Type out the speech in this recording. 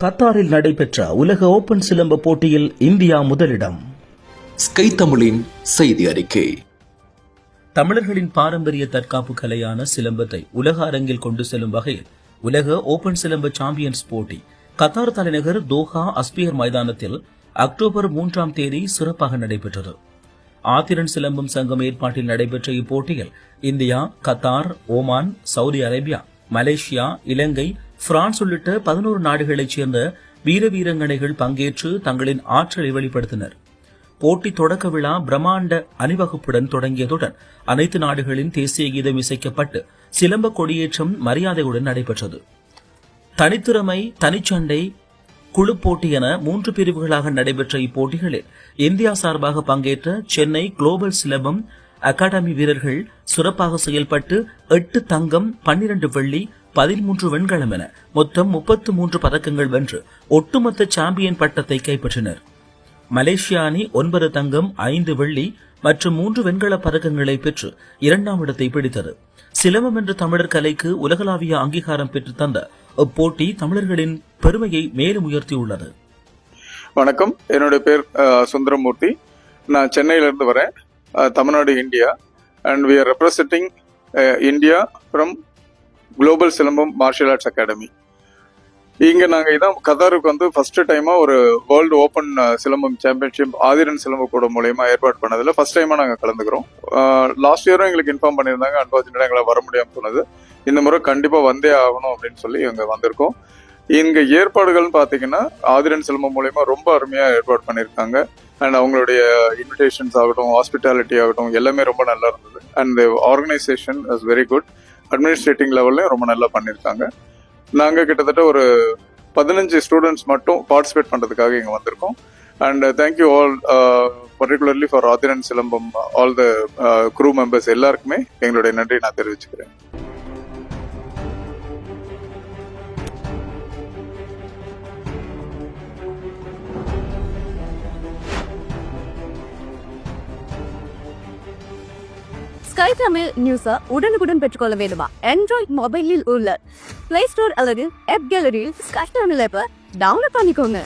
கத்தாரில் நடைபெற்ற உலக ஓபன் சிலம்ப போட்டியில் இந்தியா முதலிடம். ஸ்கை தமிழின் செய்தி அறிக்கை. தமிழர்களின் பாரம்பரிய தற்காப்பு கலையான சிலம்பத்தை உலக அரங்கில் கொண்டு செல்லும் வகையில் உலக ஓபன் சிலம்ப சாம்பியன்ஸ் போட்டி கத்தார் தலைநகர் தோஹா அஸ்பியர் மைதானத்தில் அக்டோபர் மூன்றாம் தேதி சிறப்பாக நடைபெற்றது. ஆத்திரன் சிலம்பம் சங்கம் ஏற்பாட்டில் நடைபெற்ற இப்போட்டியில் India Qatar Oman Saudi Arabia Malaysia Ilankai France உள்ளிட்ட பதினோரு நாடுகளைச் சேர்ந்த வீர வீரங்கனைகள் பங்கேற்று தங்களின் ஆற்றலை வெளிப்படுத்தினர். போட்டி தொடக்க விழா பிரம்மாண்ட அணிவகுப்புடன் தொடங்கியதுடன் அனைத்து நாடுகளின் தேசிய கீதம் இசைக்கப்பட்டு சிலம்ப கொடியேற்றம் மரியாதையுடன் நடைபெற்றது. தனித்திறமை தனிச்சண்டை குழு போட்டி என மூன்று பிரிவுகளாக நடைபெற்ற இப்போட்டிகளில் இந்தியா சார்பாக பங்கேற்ற சென்னை குளோபல் சிலம்பம் அகாடமி வீரர்கள் சிறப்பாக செயல்பட்டு எட்டு தங்கம் பன்னிரண்டு வெள்ளி பதிமூன்று வெண்கலம் என மொத்தம் முப்பத்து மூன்று பதக்கங்கள் வென்று ஒட்டுமொத்த சாம்பியன் பட்டத்தை கைப்பற்றினர். மலேசிய அணி ஒன்பது தங்கம் ஐந்து வெள்ளி மற்றும் மூன்று வெண்கலப் பதக்கங்களை பெற்று இரண்டாம் இடத்தை பிடித்தது. சிலம்பம் என்ற தமிழர் கலைக்கு உலகளாவிய அங்கீகாரம் பெற்று தந்த இப்போட்டி தமிழர்களின் பெருமையை மேலும் உயர்த்தியுள்ளது. வணக்கம். என்னுடைய பேர் சுந்தரமூர்த்தி. நான் சென்னையிலிருந்து வரேன். Tamil Nadu India. And we are representing India from global silambam martial arts academy இங்கே நாங்கள் இதான் கத்தாருக்கு வந்து ஃபர்ஸ்ட் டைமாக ஒரு world open silambam championship Aadhiran சிலம்ப கூட மூலயமா ஏற்பாடு பண்ணதில் ஃபர்ஸ்ட் டைமாக நாங்கள் கலந்துக்கிறோம். லாஸ்ட் இயரும் எங்களுக்கு இன்ஃபார்ம் பண்ணியிருந்தாங்க. அன்பார்ச்சுனேட்டாக எங்களால் வர முடியாமல் போனது. இந்த முறை கண்டிப்பாக வந்தே ஆகணும் அப்படின்னு சொல்லி இங்கே வந்திருக்கோம். இங்கே ஏற்பாடுகள்னு பார்த்தீங்கன்னா ஆதிரன் செல்வம் மூலயமா ரொம்ப அருமையாக ஏற்பாடு பண்ணியிருக்காங்க. அண்ட் அவங்களுடைய இன்விடேஷன்ஸ் ஆகட்டும் ஹாஸ்பிட்டாலிட்டி ஆகட்டும் எல்லாமே ரொம்ப நல்லா இருந்தது. And organisation is very good administrating லெவல்லையும் ரொம்ப நல்லா பண்ணியிருக்காங்க நாங்கள் கிட்டத்தட்ட ஒரு பதினஞ்சு ஸ்டூடெண்ட்ஸ் மட்டும் பார்ட்டிசிபேட் பண்ணுறதுக்காக இங்கே வந்திருக்கோம். And thank you all particularly for Aadhiran Silambam all the crew members எல்லாருக்குமே எங்களுடைய நன்றி நான் தெரிவிச்சுக்கிறேன். ஸ்கை தமிழ் நியூஸை உடனுக்குடன் பெற்றுக்கொள்ள வேண்டுமா? ஆண்ட்ராய்ட் மொபைலில் உள்ள பிளே ஸ்டோர் அல்லது ஆப் கேலரியில் ஸ்கை தமிழ் ஆப்பை டவுன்லோட் பண்ணிக்கோங்க.